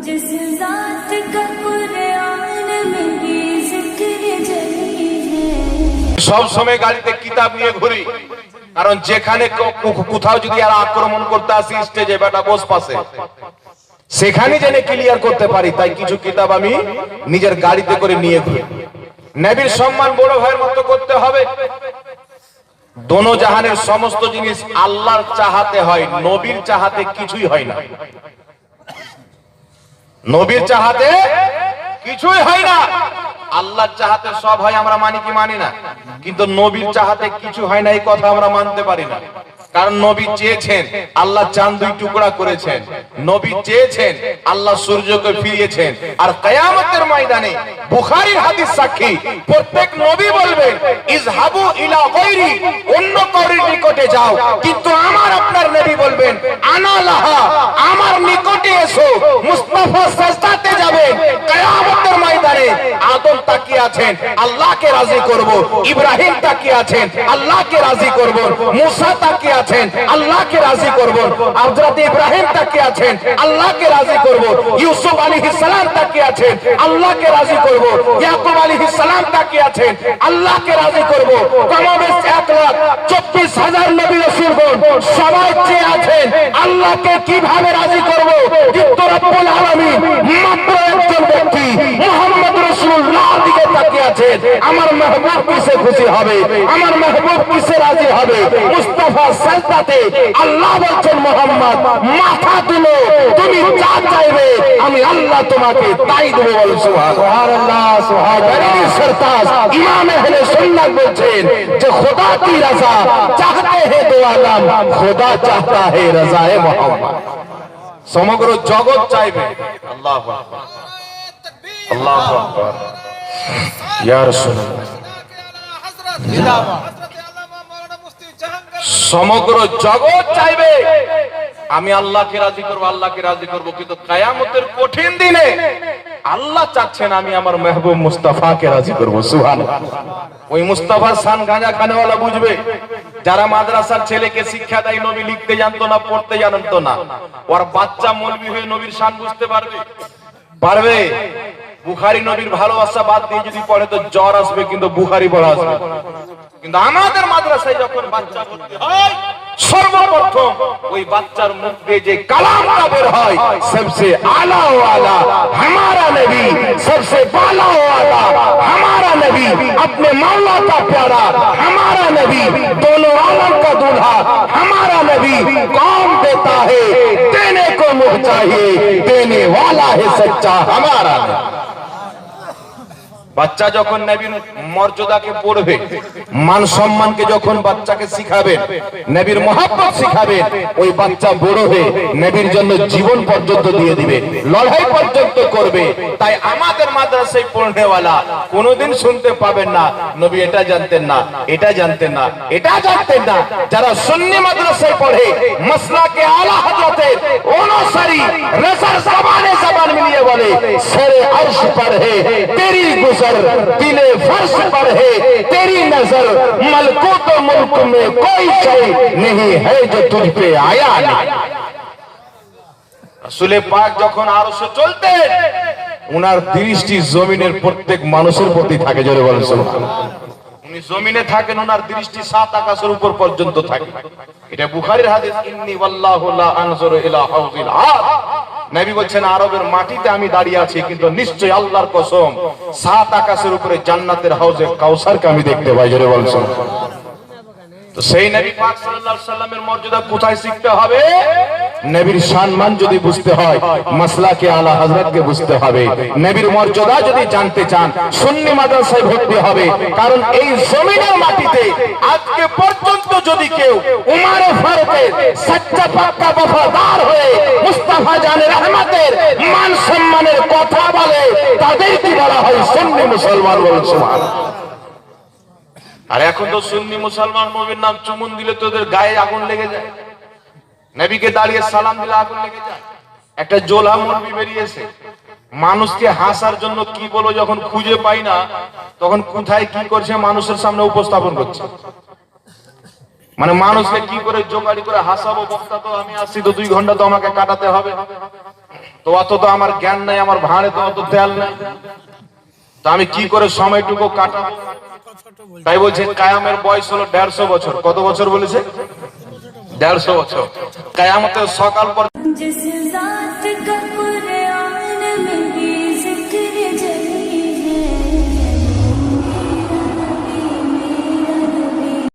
जिस जात का कुरान में भी जिक्र जली है সব সময় গাড়িতে কিতাব নিয়ে ঘুরি কারণ যেখানে ক- কো- কোথাও যদি আর আক্রমণ করতে আসি স্টেজে বেটা বস পাশে সেখানে জেনে ক্লিয়ার করতে পারি তাই কিছু কিতাব আমি নিজের গাড়িতে করে নিয়ে ঘুরি নবীর সম্মান বড় ভাইয়ের মতো করতে হবে দোনো জাহানের সমস্ত জিনিস আল্লাহর চাহাতে হয় নবীর চাহাতে কিছুই হয় না নবীর চাহাতে কিছুই হয় না। আল্লাহর চাহাতে সব হয়, আমরা মানি কি মানি না। কিন্তু নবীর চাহাতে কিছু হয় না, এই কথা আমরা মানতে পারি না। কারণ নবী চেয়েছেন, আল্লাহ চাঁদ দুই টুকরা করেছেন। নবী চেয়েছেন, আল্লাহ সূর্যকে ফিরিয়েছেন। আর কিয়ামতের ময়দানে বুখারীর হাদিস সাক্ষী, প্রত্যেক নবী বলবেন ইজহাবু ইলা গায়রি, অন্য কারোর নিকটে যাও। কিন্তু আমার আপনার নবী বলবেন, আনা লাহা, আমার নিকটে এসো, মুস্তাফা সাজদাতে যাবেন কিয়ামতের ময়দানে আদম তাকিয়ে আছেন, আল্লাহকে রাজি করব, ইব্রাহিম তাকিয়ে আছেন, আল্লাহকে রাজি করব, মুসা তাকিয়ে আছেন, আল্লাহকে রাজি করব, হযরত ইব্রাহিম তাকিয়ে আছেন, আল্লাহকে রাজি করব, ইউসুফ আলাইহিস সালাম তাকিয়ে আছেন, আল্লাহকে রাজি করব, ইয়াকুব আলাইহিস সালাম তাকিয়ে আছেন, আল্লাহকে রাজি করব, কমবেশ 1 লাখ 24 হাজার নবী রাসূলগণ সবাই চেয়ে আছেন, আল্লাহকে কীভাবে রাজি করব? কিন্তু রব্বুল আলামিন তাকিয়ে আছেন আমার মেহবুব কিসে খুশি হবে? আমার মেহবুব কিসে রাজি হবে? মুস্তাফা সাজদাতে আল্লাহ বলছেন, মোহাম্মদ, মাথা তুলো। তুমি যা চাইবে, আমি আল্লাহ তোমাকে তাই দেবো বল, সুবহানাল্লাহ সুবহানাল্লাহ। সরতাজ, ইমাম আহলে সুন্নাত বলছেন যে, খোদা কি রাজা? চাহতে হে দো আলম খোদা চাহতা হে রাজায়ে মোহাম্মদ। সমগ্র জগৎ চাইবে। আল্লাহ আল্লাহ আকবার। সমগ্র জগৎ চাইবে, আমি আল্লাহকে রাজি করব, আল্লাহকে রাজি করব, কিন্তু কায়ামতের কঠিন দিনে আল্লাহ চাচ্ছেন আমি আমার মেহবুব মুস্তাফাকে রাজি করব, সুবহানাল্লাহ। ওই মুস্তাফার সান গাঁজা খানেওয়ালা বুঝবে, যারা মাদ্রাসার ছেলেকে শিক্ষা দেয়, নবী লিখতে জানতো না, পড়তে জানতো না, ওর বাচ্চা মৌলবি হয়ে নবীর শান বুঝতে পারবে? পারবে? বুখারি নবীর ভালোবাসা বাদ দিয়ে যদি পড়ে তো জ্বর আসবে কিন্তু বুখারি পড়া আসবে কিন্তু আমাদের মাদ্রাসায় যখন বাচ্চা ভর্তি হয় সর্বপ্রথম ওই বাচ্চার মুখ দিয়ে যে কালামটা বের হয় সবসে আলা ওয়ালা हमारा नबी सबसे बाला वाला हमारा नबी अपने मौला का प्यारा हमारा नबी दोनों आलम का दूल्हा हमारा नबी कौन देता है देने को मुंह चाहिए देने वाला है सच्चा हमारा नबी বাচ্চা যখন নবীর মর্যাদাকে পড়বে, মান সম্মানকে যখন বাচ্চাকে শিখাবেন নবীর মহাব্বত শিখাবেন ওই বাচ্চা বড় হয়ে নবীর জন্য জীবন পর্যন্ত দিয়ে দিবে, লড়াই পর্যন্ত করবে। তাই আমাদের মাদ্রাসায় পড়নেওয়ালা কোনোদিন শুনতে পাবেন না, নবী এটা জানতেন না, এটা জানতেন না, এটা জানতেন না। যারা সুন্নি মাদ্রাসায় পড়ে, মাসলাকে আলা হযরতের অনুসারী রসার জবানে জবান মিলিয়ে বলে সরে अर्श पर है तेरी गुजर दिले फर्श पर है तेरी नजर मलकूत मुल्क में कोई शय नहीं है जो तुझ पे आया नहीं রাসূলে পাক যখন আরশে চলতেন উনার দৃষ্টি জমিনের প্রত্যেক মানুষের প্রতি থাকে জোরে বলেন সুবহানাল্লাহ উনি জমিনে থাকেন ওনার দৃষ্টি সাত আকাশের উপর পর্যন্ত থাকে এটা বুখারীর হাদিস ইন্নী ওয়াল্লাহু লা আনজুরু ইলা হাউজিল আদ নবী বলছেন, আরবের মাটিতে আমি দাঁড়িয়ে আছি, কিন্তু নিশ্চয়ই আল্লাহর কসম, সাত আকাশের উপরে জান্নাতের হাউজে কাউসারকে আমি দেখতে পাই, জোরে বলছেন কারণ এই জমিনের মাটিতে আজকে পর্যন্ত যদি কেউ বলে বলা বলে আর এখন তো সুন্নি মুসলমান নাম চুমুন দিলে তোদের গায়ে আগুন লেগে যায়। দাঁড়িয়ে সালাম দিলে আগুন লেগে যায়। একটা জোলা বেরিয়েছে। মানুষকে হাসার জন্য কি বলব যখন খুঁজে পাই না, তখন কোথায় কি করছে মানুষের সামনে উপস্থাপন করছে। মানে মানুষকে কি করে জোগাড়ি করে হাসাবো বক্তা তো আমি আসছি তো দুই ঘণ্টা তো আমাকে কাটাতে হবে। তো অত তো আমার জ্ঞান নাই, আমার ভাঁড়ে তো অত তেল নাই। তো আমি কি করে সময়টুকু কাটাবো? তাই বলছে, কায়ামের বয়স হলো দেড়শো বছর। কত বছর বলেছে? দেড়শো বছর। কায়ামতের সকাল পর